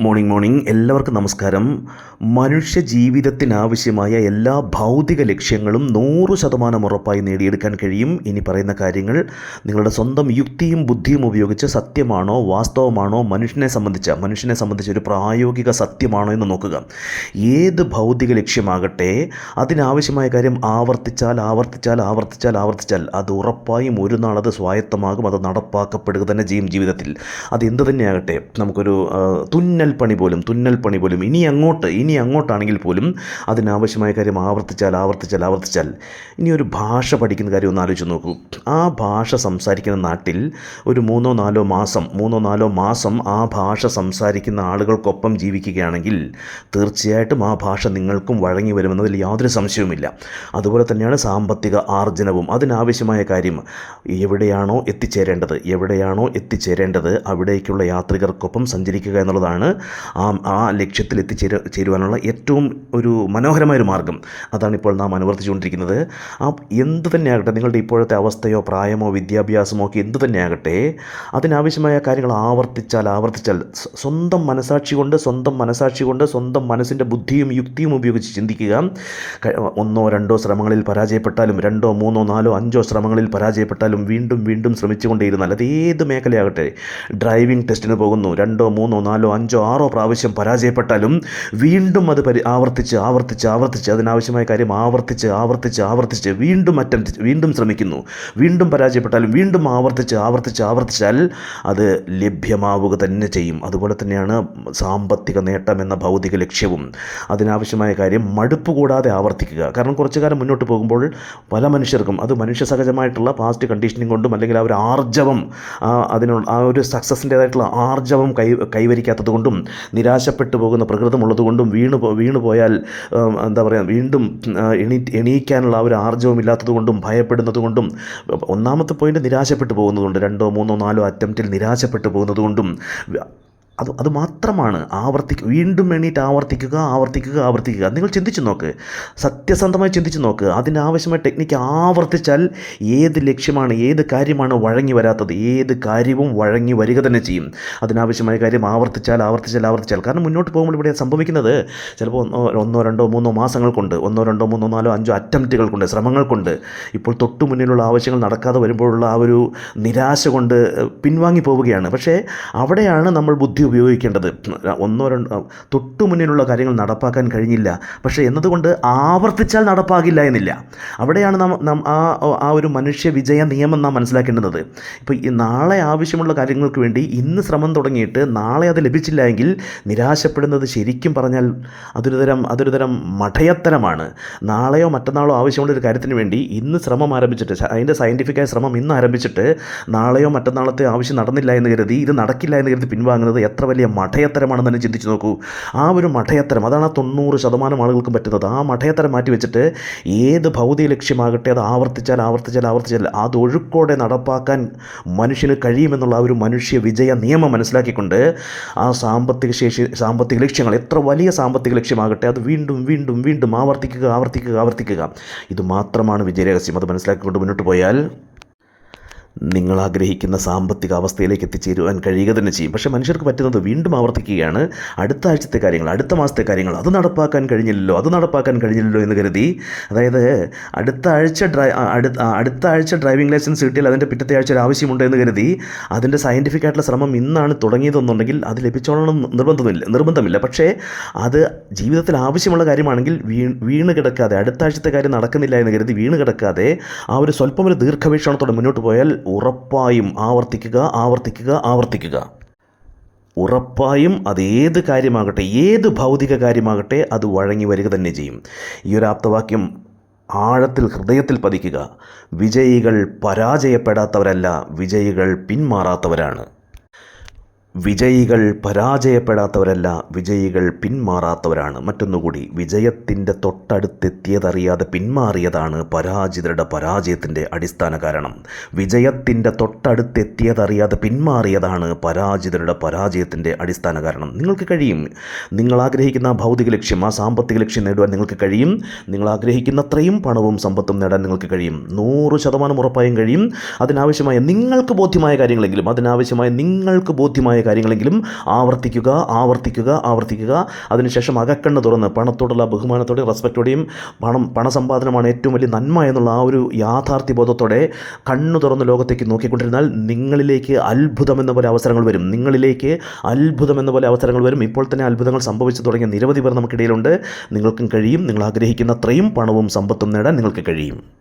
Morning morning എല്ലാവർക്കും നമസ്കാരം. മനുഷ്യ ജീവിതത്തിനാവശ്യമായ എല്ലാ ഭൗതിക ലക്ഷ്യങ്ങളും നൂറ് ശതമാനം ഉറപ്പായി നേടിയെടുക്കാൻ കഴിയും. ഇനി പറയുന്ന കാര്യങ്ങൾ നിങ്ങളുടെ സ്വന്തം യുക്തിയും ബുദ്ധിയും ഉപയോഗിച്ച് സത്യമാണോ വാസ്തവമാണോ മനുഷ്യനെ സംബന്ധിച്ച മനുഷ്യനെ സംബന്ധിച്ച ഒരു പ്രായോഗിക സത്യമാണോ എന്ന് നോക്കുക. ഏത് ഭൗതിക ലക്ഷ്യമാകട്ടെ അതിനാവശ്യമായ കാര്യം ആവർത്തിച്ചാൽ ആവർത്തിച്ചാൽ ആവർത്തിച്ചാൽ ആവർത്തിച്ചാൽ അത് ഉറപ്പായും ഒരു നാൾ അത് സ്വായത്തമാകും അത് നടപ്പാക്കപ്പെടുക തന്നെ ചെയ്യും ജീവിതത്തിൽ. അത് എന്ത് തന്നെയാകട്ടെ നമുക്കൊരു ആ, പണി പോലും തുന്നൽ പണി പോലും ഇനി അങ്ങോട്ട് ഇനി അങ്ങോട്ടാണെങ്കിൽ പോലും അതിനാവശ്യമായ കാര്യം ആവർത്തിച്ചാൽ ആവർത്തിച്ചാൽ ആവർത്തിച്ചാൽ. ഇനി ഒരു ഭാഷ പഠിക്കുന്ന കാര്യം ഒന്ന് ആലോചിച്ച് നോക്കൂ. ആ ഭാഷ സംസാരിക്കുന്ന നാട്ടിൽ ഒരു മൂന്നോ നാലോ മാസം മൂന്നോ നാലോ മാസം ആ ഭാഷ സംസാരിക്കുന്ന ആളുകൾക്കൊപ്പം ജീവിക്കുകയാണെങ്കിൽ തീർച്ചയായിട്ടും ആ ഭാഷ നിങ്ങൾക്കും വഴങ്ങി വരുമെന്നതിൽ യാതൊരു സംശയവുമില്ല. അതുപോലെ തന്നെയാണ് സാമ്പത്തിക ആർജനവും. അതിനാവശ്യമായ കാര്യം എവിടെയാണോ എത്തിച്ചേരേണ്ടത് എവിടെയാണോ എത്തിച്ചേരേണ്ടത് അവിടേക്കുള്ള യാത്രികർക്കൊപ്പം സഞ്ചരിക്കുക എന്നുള്ളതാണ് ആ ലക്ഷ്യത്തിൽ എത്തിച്ചേര ചേരുവാനുള്ള ഏറ്റവും ഒരു മനോഹരമായൊരു മാർഗം. അതാണ് ഇപ്പോൾ നാം അനുവർത്തിച്ചുകൊണ്ടിരിക്കുന്നത്. ആ എന്ത് തന്നെയാകട്ടെ നിങ്ങളുടെ ഇപ്പോഴത്തെ അവസ്ഥയോ പ്രായമോ വിദ്യാഭ്യാസമോ ഒക്കെ എന്ത് തന്നെയാകട്ടെ അതിനാവശ്യമായ കാര്യങ്ങൾ ആവർത്തിച്ചാൽ ആവർത്തിച്ചാൽ സ്വന്തം മനസാക്ഷി കൊണ്ട് സ്വന്തം മനസാക്ഷി കൊണ്ട് സ്വന്തം മനസ്സിന്റെ ബുദ്ധിയും യുക്തിയും ഉപയോഗിച്ച് ചിന്തിക്കുക. ഒന്നോ രണ്ടോ ശ്രമങ്ങളിൽ പരാജയപ്പെട്ടാലും രണ്ടോ മൂന്നോ നാലോ അഞ്ചോ ശ്രമങ്ങളിൽ പരാജയപ്പെട്ടാലും വീണ്ടും വീണ്ടും ശ്രമിച്ചുകൊണ്ടേയിരുന്നാൽ അത് ഏത് മേഖലയാകട്ടെ ഡ്രൈവിംഗ് ടെസ്റ്റിന് പോകുന്നു. രണ്ടോ മൂന്നോ നാലോ അഞ്ചോ ആറോ പ്രാവശ്യം പരാജയപ്പെട്ടാലും വീണ്ടും അത് പരി ആവർത്തിച്ച് ആവർത്തിച്ച് ആവർത്തിച്ച് അതിനാവശ്യമായ കാര്യം ആവർത്തിച്ച് ആവർത്തിച്ച് ആവർത്തിച്ച് വീണ്ടും അറ്റംപ്റ്റ് വീണ്ടും ശ്രമിക്കുന്നു. വീണ്ടും പരാജയപ്പെട്ടാലും വീണ്ടും ആവർത്തിച്ച് ആവർത്തിച്ച് ആവർത്തിച്ചാൽ അത് ലഭ്യമാവുക തന്നെ ചെയ്യും. അതുപോലെ തന്നെയാണ് സാമ്പത്തിക നേട്ടം എന്ന ഭൗതിക ലക്ഷ്യവും. അതിനാവശ്യമായ കാര്യം മടുപ്പ് കൂടാതെ ആവർത്തിക്കുക. കാരണം കുറച്ചു കാലം മുന്നോട്ട് പോകുമ്പോൾ പല മനുഷ്യർക്കും അത് മനുഷ്യ സഹജമായിട്ടുള്ള പാസ്റ്റ് കണ്ടീഷനിങ് കൊണ്ടും അല്ലെങ്കിൽ ആ ഒരു ആർജവം അതിനുള്ള ആ ഒരു സക്സസിന്റേതായിട്ടുള്ള ആർജവം കൈ കൈവരിക്കാത്തത് കൊണ്ടും നിരാശപ്പെട്ടു പോകുന്ന പ്രകൃതമുള്ളത് കൊണ്ടും വീണു വീണു പോയാൽ എന്താ പറയുക വീണ്ടും എണീ എണീക്കാനുള്ള ആ ഒരു ആർജവും ഇല്ലാത്തതുകൊണ്ടും ഭയപ്പെടുന്നതുകൊണ്ടും ഭയപ്പെടുന്നത് കൊണ്ടും ഒന്നാമത്തെ പോയിന്റ് നിരാശപ്പെട്ടു പോകുന്നതുകൊണ്ട് രണ്ടോ മൂന്നോ നാലോ അറ്റംപ്റ്റിൽ നിരാശപ്പെട്ടു പോകുന്നത് കൊണ്ടും അത് അത് മാത്രമാണ്. ആവർത്തിക്കുക വീണ്ടും എണീറ്റ് ആവർത്തിക്കുക ആവർത്തിക്കുക ആവർത്തിക്കുക. നിങ്ങൾ ചിന്തിച്ചു നോക്ക്. സത്യസന്ധമായി ചിന്തിച്ചു നോക്ക്. അതിനാവശ്യമായ ടെക്നിക്ക് ആവർത്തിച്ചാൽ ഏത് ലക്ഷ്യമാണ് ഏത് കാര്യമാണ് വഴങ്ങി വരാത്തത് ഏത് കാര്യവും വഴങ്ങി വരിക തന്നെ ചെയ്യും. അതിനാവശ്യമായ കാര്യം ആവർത്തിച്ചാൽ ആവർത്തിച്ചാൽ ആവർത്തിച്ചാൽ. കാരണം മുന്നോട്ട് പോകുമ്പോൾ ഇവിടെ സംഭവിക്കുന്നത് ചിലപ്പോൾ ഒന്നോ ഒന്നോ രണ്ടോ മൂന്നോ മാസങ്ങൾ കൊണ്ട് ഒന്നോ രണ്ടോ മൂന്നോ നാലോ അഞ്ചോ അറ്റംപ്റ്റുകൾ കൊണ്ട് ശ്രമങ്ങൾ കൊണ്ട് ഇപ്പോൾ തൊട്ടു മുന്നിലുള്ള ആവശ്യങ്ങൾ നടക്കാതെ വരുമ്പോഴുള്ള ആ ഒരു നിരാശ കൊണ്ട് പിൻവാങ്ങി പോവുകയാണ്. പക്ഷേ അവിടെയാണ് നമ്മൾ ബുദ്ധി ഉപയോഗിക്കേണ്ടത്. ഒന്നോ രണ്ടോ തൊട്ടു മുന്നിലുള്ള കാര്യങ്ങൾ നടപ്പാക്കാൻ കഴിഞ്ഞില്ല. പക്ഷേ എന്നതുകൊണ്ട് ആവർത്തിച്ചാൽ നടപ്പാകില്ല എന്നില്ല. അവിടെയാണ് നാം ആ ആ ഒരു മനുഷ്യ വിജയ നിയമം നാം മനസ്സിലാക്കേണ്ടത് ഇപ്പോൾ ഈ നാളെ ആവശ്യമുള്ള കാര്യങ്ങൾക്ക് വേണ്ടി ഇന്ന് ശ്രമം തുടങ്ങിയിട്ട് നാളെ അത് ലഭിച്ചില്ല എങ്കിൽ നിരാശപ്പെടുന്നത് ശരിക്കും പറഞ്ഞാൽ അതൊരു തരം അതൊരു തരം മഠയത്തരമാണ്. നാളെയോ മറ്റന്നാളോ ആവശ്യമുള്ള ഒരു കാര്യത്തിന് വേണ്ടി ഇന്ന് ശ്രമം ആരംഭിച്ചിട്ട് അതിന്റെ സയന്റിഫിക്കായ ശ്രമം ഇന്ന് ആരംഭിച്ചിട്ട് നാളെയോ മറ്റന്നാളത്തെ ആവശ്യം നടന്നില്ല എന്ന് കരുതി ഇത് നടക്കില്ല എന്ന് കരുതി പിൻവാങ്ങുന്നത് എത്ര വലിയ മഠയത്തരമാണെന്ന് തന്നെ ചിന്തിച്ച് നോക്കൂ. ആ ഒരു മഠയത്തരം അതാണ് ആ തൊണ്ണൂറ് ശതമാനം ആളുകൾക്കും പറ്റുന്നത്. ആ മഠയത്തരം മാറ്റി വെച്ചിട്ട് ഏത് ഭൗതിക ലക്ഷ്യമാകട്ടെ അത് ആവർത്തിച്ചാൽ ആവർത്തിച്ചാൽ ആവർത്തിച്ചാൽ അത് ഒഴുക്കോടെ നടപ്പാക്കാൻ മനുഷ്യന് കഴിയുമെന്നുള്ള ആ ഒരു മനുഷ്യ വിജയ നിയമം മനസ്സിലാക്കിക്കൊണ്ട് ആ സാമ്പത്തിക ശേഷി സാമ്പത്തിക ലക്ഷ്യങ്ങൾ എത്ര വലിയ സാമ്പത്തിക ലക്ഷ്യമാകട്ടെ അത് വീണ്ടും വീണ്ടും വീണ്ടും ആവർത്തിക്കുക ആവർത്തിക്കുക ആവർത്തിക്കുക. ഇത് മാത്രമാണ് വിജയരഹസ്യം. അത് മനസ്സിലാക്കിക്കൊണ്ട് മുന്നോട്ട് പോയാൽ നിങ്ങൾ ആഗ്രഹിക്കുന്ന സാമ്പത്തിക അവസ്ഥയിലേക്ക് എത്തിച്ചേരുവാൻ കഴിയുക തന്നെ ചെയ്യും. പക്ഷേ മനുഷ്യർക്ക് പറ്റുന്നത് വീണ്ടും ആവർത്തിക്കുകയാണ്. അടുത്ത ആഴ്ചത്തെ കാര്യങ്ങൾ അടുത്ത മാസത്തെ കാര്യങ്ങൾ അത് നടപ്പാക്കാൻ കഴിഞ്ഞില്ലല്ലോ അത് നടപ്പാക്കാൻ കഴിഞ്ഞില്ലല്ലോ എന്ന് കരുതി. അതായത് അടുത്ത ആഴ്ച ഡ്രൈ അടുത്ത ആഴ്ച ഡ്രൈവിംഗ് ലൈസൻസ് കിട്ടിയാൽ അതിന്റെ പിറ്റത്തെ ആഴ്ച ഒരു ആവശ്യമുണ്ട് എന്ന് കരുതി. അതിന്റെ സയന്റിഫിക് ആയിട്ടുള്ള ശ്രമം ഇന്നാണ് തുടങ്ങിയതെന്നുണ്ടെങ്കിൽ അത് ലഭിച്ചോളണം നിർബന്ധമില്ല നിർബന്ധമില്ല. പക്ഷേ അത് ജീവിതത്തിൽ ആവശ്യമുള്ള കാര്യമാണെങ്കിൽ വീ വീണ് കിടക്കാതെ അടുത്ത ആഴ്ചത്തെ കാര്യം നടക്കുന്നില്ല എന്ന് കരുതി വീണ് കിടക്കാതെ ആ ഒരു സ്വല്പം ഒരു ദീർഘവീക്ഷണത്തോടെ മുന്നോട്ട് പോയാൽ ഉറപ്പായും ആവർത്തിക്കുക ആവർത്തിക്കുക ആവർത്തിക്കുക. ഉറപ്പായും അത് ഏത് കാര്യമാകട്ടെ ഏത് ഭൗതിക കാര്യമാകട്ടെ അത് വഴങ്ങി വരിക തന്നെ ചെയ്യും. ഈ ഒരു ആപ്തവാക്യം ആഴത്തിൽ ഹൃദയത്തിൽ പതിക്കുക. വിജയികൾ പരാജയപ്പെടാത്തവരല്ല വിജയികൾ പിന്മാറാത്തവരാണ്. വിജയികൾ പരാജയപ്പെടാത്തവരല്ല വിജയികൾ പിന്മാറാത്തവരാണ്. മറ്റൊന്നുകൂടി വിജയത്തിന്റെ തൊട്ടടുത്തെത്തിയതറിയാതെ പിന്മാറിയതാണ് പരാജിതരുടെ പരാജയത്തിന്റെ അടിസ്ഥാന കാരണം. വിജയത്തിന്റെ തൊട്ടടുത്തെത്തിയതറിയാതെ പിന്മാറിയതാണ് പരാജിതരുടെ പരാജയത്തിന്റെ അടിസ്ഥാന കാരണം. നിങ്ങൾക്ക് കഴിയും. നിങ്ങൾ ആഗ്രഹിക്കുന്ന ഭൗതിക ലക്ഷ്യം ആ സാമ്പത്തിക ലക്ഷ്യം നേടുവാൻ നിങ്ങൾക്ക് കഴിയും. നിങ്ങൾ ആഗ്രഹിക്കുന്നത്രയും പണവും സമ്പത്തും നേടാൻ നിങ്ങൾക്ക് കഴിയും. നൂറ് ശതമാനം ഉറപ്പായും കഴിയും. അതിനാവശ്യമായ നിങ്ങൾക്ക് ബോധ്യമായ കാര്യങ്ങളെങ്കിലും അതിനാവശ്യമായ നിങ്ങൾക്ക് ബോധ്യമായ തുച്ഛമായ കാര്യങ്ങളെങ്കിലും ആവർത്തിക്കുക ആവർത്തിക്കുക ആവർത്തിക്കുക. അതിനുശേഷം അകക്കണ്ണ് തുറന്ന് പണത്തോടുള്ള ബഹുമാനത്തോടെയും റെസ്പെക്റ്റോടെയും പണം പണസമ്പാദനമാണ് ഏറ്റവും വലിയ നന്മ എന്നുള്ള ആ ഒരു യാഥാർത്ഥ്യ ബോധത്തോടെ കണ്ണു തുറന്ന് ലോകത്തേക്ക് നോക്കിക്കൊണ്ടിരുന്നാൽ നിങ്ങളിലേക്ക് അത്ഭുതം എന്ന പോലെ അവസരങ്ങൾ വരും. നിങ്ങളിലേക്ക് അത്ഭുതം എന്ന പോലെ അവസരങ്ങൾ വരും. ഇപ്പോൾ തന്നെ അത്ഭുതങ്ങൾ സംഭവിച്ചു തുടങ്ങിയ നിരവധി പേർ നമുക്കിടയിലുണ്ട്. നിങ്ങൾക്കും കഴിയും. നിങ്ങൾ ആഗ്രഹിക്കുന്ന അത്രയും പണവും സമ്പത്തും നേടാൻ നിങ്ങൾക്ക് കഴിയും.